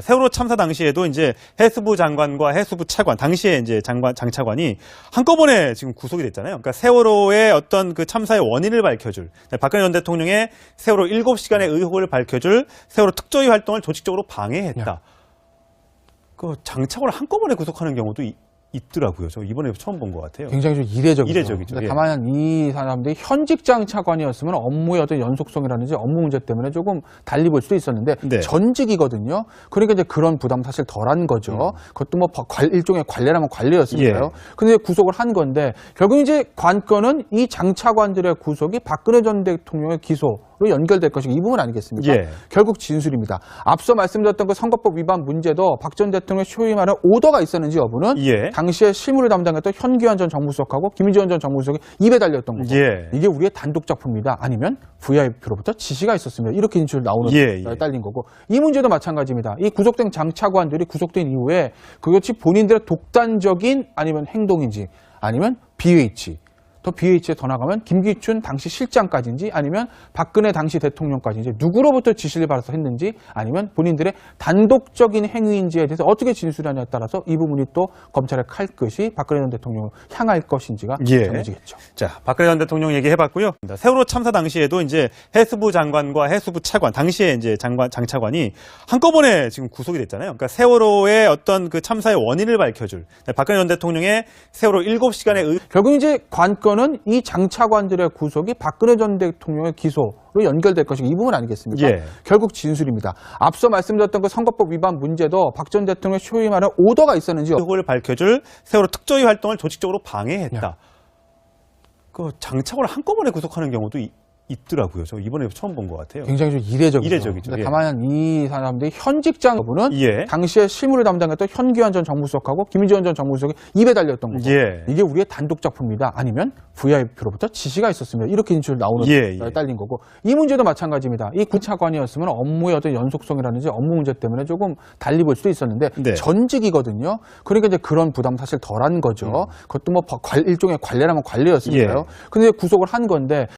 세월호 참사 당시에도 이제 해수부 장관과 해수부 차관, 당시에 이제 장관, 장차관이 한꺼번에 지금 구속이 됐잖아요. 그러니까 세월호의 어떤 그 참사의 원인을 밝혀줄, 박근혜 전 대통령의 세월호 7시간의 의혹을 밝혀줄 세월호 특조위 활동을 조직적으로 방해했다. 그 장차관을 한꺼번에 구속하는 경우도 이- 있더라고요. 저 이번에 처음 본 것 같아요. 굉장히 좀 이례적이죠. 이례적이죠. 근데 예. 다만 이 사람들이 현직장 차관이었으면 업무의 어떤 연속성이라든지 업무 문제 때문에 조금 달리 볼 수도 있었는데 네. 전직이거든요. 그러니까 이제 그런 부담 사실 덜한 거죠. 그것도 뭐 관- 일종의 관례라면 관례였으니까요. 음. 예. 근데 구속을 한 건데 결국 이제 관건은 이 장차관들의 구속이 박근혜 전 대통령의 기소로 연결될 것이고 이 부분 아니겠습니까? 예. 결국 진술입니다. 앞서 말씀드렸던 그 선거법 위반 문제도 박 전 대통령 소위 말하는 오더가 있었는지 여부는 예. 당시에 실무를 담당했던 현기환 전 정무수석하고 김지원 전 정무수석이 입에 달렸던 거고 예. 이게 우리의 단독 작품이다 아니면 VIP로부터 지시가 있었습니다 이렇게 인출 나오는 예, 예. 딸린 거고 이 문제도 마찬가지입니다 이 구속된 장차관들이 구속된 이후에 그것이 본인들의 독단적인 아니면 행동인지 아니면 BH 더 BH에 더 나가면 김기춘 당시 실장까지인지 아니면 박근혜 당시 대통령까지인지 누구로부터 지시를 받아서 했는지 아니면 본인들의 단독적인 행위인지에 대해서 어떻게 진술하냐에 따라서 이 부분이 또 검찰의 칼끝이 박근혜 전 대통령을 향할 것인지가 예. 정해지겠죠. 자, 박근혜 전 대통령 얘기해봤고요. 세월호 참사 당시에도 이제 해수부 장관과 해수부 차관, 당시에 이제 장관, 장차관이 한꺼번에 지금 구속이 됐잖아요. 그러니까 세월호의 어떤 그 참사의 원인을 밝혀줄 박근혜 전 대통령의 세월호 7시간의 의, 결국 이제 관건 은 이 장차관들의 구속이 박근혜 전 대통령의 기소로 연결될 것이고 이 부분 아니겠습니까? 예. 결국 진술입니다. 앞서 말씀드렸던 그 선거법 위반 문제도 박 전 대통령의 소위 말하는 오더가 있었는지 의혹을 밝혀줄 세월호 특조위 활동을 조직적으로 방해했다. 그 장차관을 한꺼번에 구속하는 경우도 이- 있더라고요. 저 이번에 처음 본 것 같아요. 굉장히 좀 이례적이죠. 이례적이죠. 근데 예. 다만 이 사람들이 현직장 여부는 예. 당시에 실무를 담당했던 현기환 전 정무수석하고 김지원 전 정무수석이 입에 달렸던 거고 예. 이게 우리의 단독 작품이다 아니면 VIP로부터 지시가 있었습니다 이렇게 인출 나오는 예, 예. 딸린 거고 이 문제도 마찬가지입니다 이 구차관이었으면 업무의 어떤 연속성이라든지 업무 문제 때문에 조금 달리 볼 수도 있었는데 네. 전직이거든요 그러니까 이제 그런 부담 사실 덜한 거죠 그것도 뭐 관- 일종의 관례라면 관례였으니까요 음. 예. 근데 구속을 한 건데